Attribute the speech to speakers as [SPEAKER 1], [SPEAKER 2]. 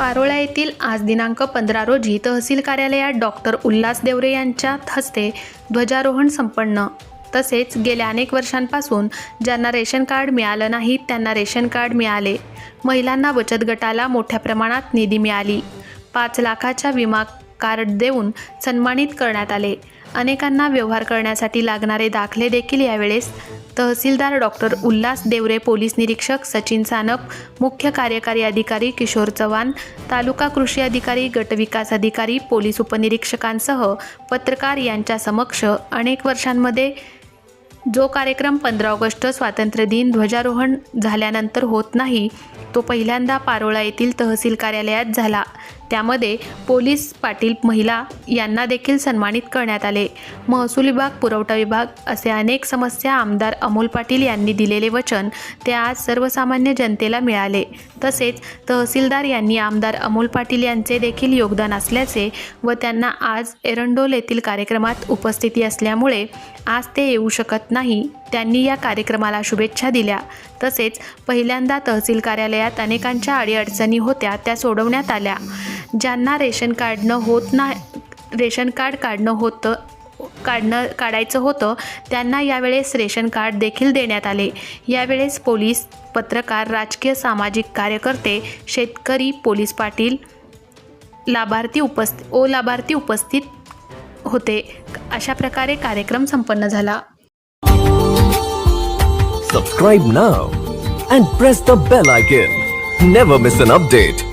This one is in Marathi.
[SPEAKER 1] पारोळा येथील आज दिनांक पंधरा रोजी तहसील कार्यालयात डॉक्टर उल्हास देवरे यांच्या हस्ते ध्वजारोहण संपन्न. तसेच गेल्या अनेक वर्षांपासून ज्यांना रेशन कार्ड मिळालं नाही त्यांना रेशन कार्ड मिळाले. महिलांना बचत गटाला मोठ्या प्रमाणात निधी मिळाली. पाच लाखाच्या विमा कार्ड देऊन सन्मानित करण्यात आले. अनेकांना व्यवहार करण्यासाठी लागणारे दाखले देखील यावेळेस. तहसीलदार डॉक्टर उल्हास देवरे पोलीस निरीक्षक सचिन सानप मुख्य कार्यकारी अधिकारी किशोर चव्हाण तालुका कृषी अधिकारी गटविकास अधिकारी पोलीस उपनिरीक्षकांसह पत्रकार यांच्या समक्ष अनेक वर्षांमध्ये जो कार्यक्रम पंधरा ऑगस्ट स्वातंत्र्य दिन ध्वजारोहण झाल्यानंतर होत नाही तो पहिल्यांदा पारोळा येथील तहसील कार्यालयात झाला. त्यामध्ये पोलीस पाटील महिला यांना देखील सन्मानित करण्यात आले. महसूल विभाग पुरवठा विभाग असे अनेक समस्या आमदार अमोल पाटील यांनी दिलेले वचन ते आज सर्वसामान्य जनतेला मिळाले. तसेच तहसीलदार यांनी आमदार अमोल पाटील यांचे देखील योगदान असल्याचे व त्यांना आज एरंडोल येथील कार्यक्रमात उपस्थिती असल्यामुळे आज ते येऊ शकत नाही त्यांनी या कार्यक्रमाला शुभेच्छा दिल्या. तसेच पहिल्यांदा तहसील कार्यालयात अनेकांच्या अडीअडचणी होत्या त्या सोडवण्यात आल्या. ज्यांना रेशन कार्डनं होत ना रेशन कार्ड काढणं होतं काढणं काढायचं होतं त्यांना यावेळेस रेशन कार्ड देखील देण्यात आले. यावेळेस पोलीस पत्रकार राजकीय सामाजिक कार्यकर्ते शेतकरी पोलीस पाटील लाभार्थी उपस्थित ओ लाभार्थी उपस्थित होते. अशा प्रकारे कार्यक्रम संपन्न झाला.
[SPEAKER 2] Subscribe now and press the bell icon never miss an update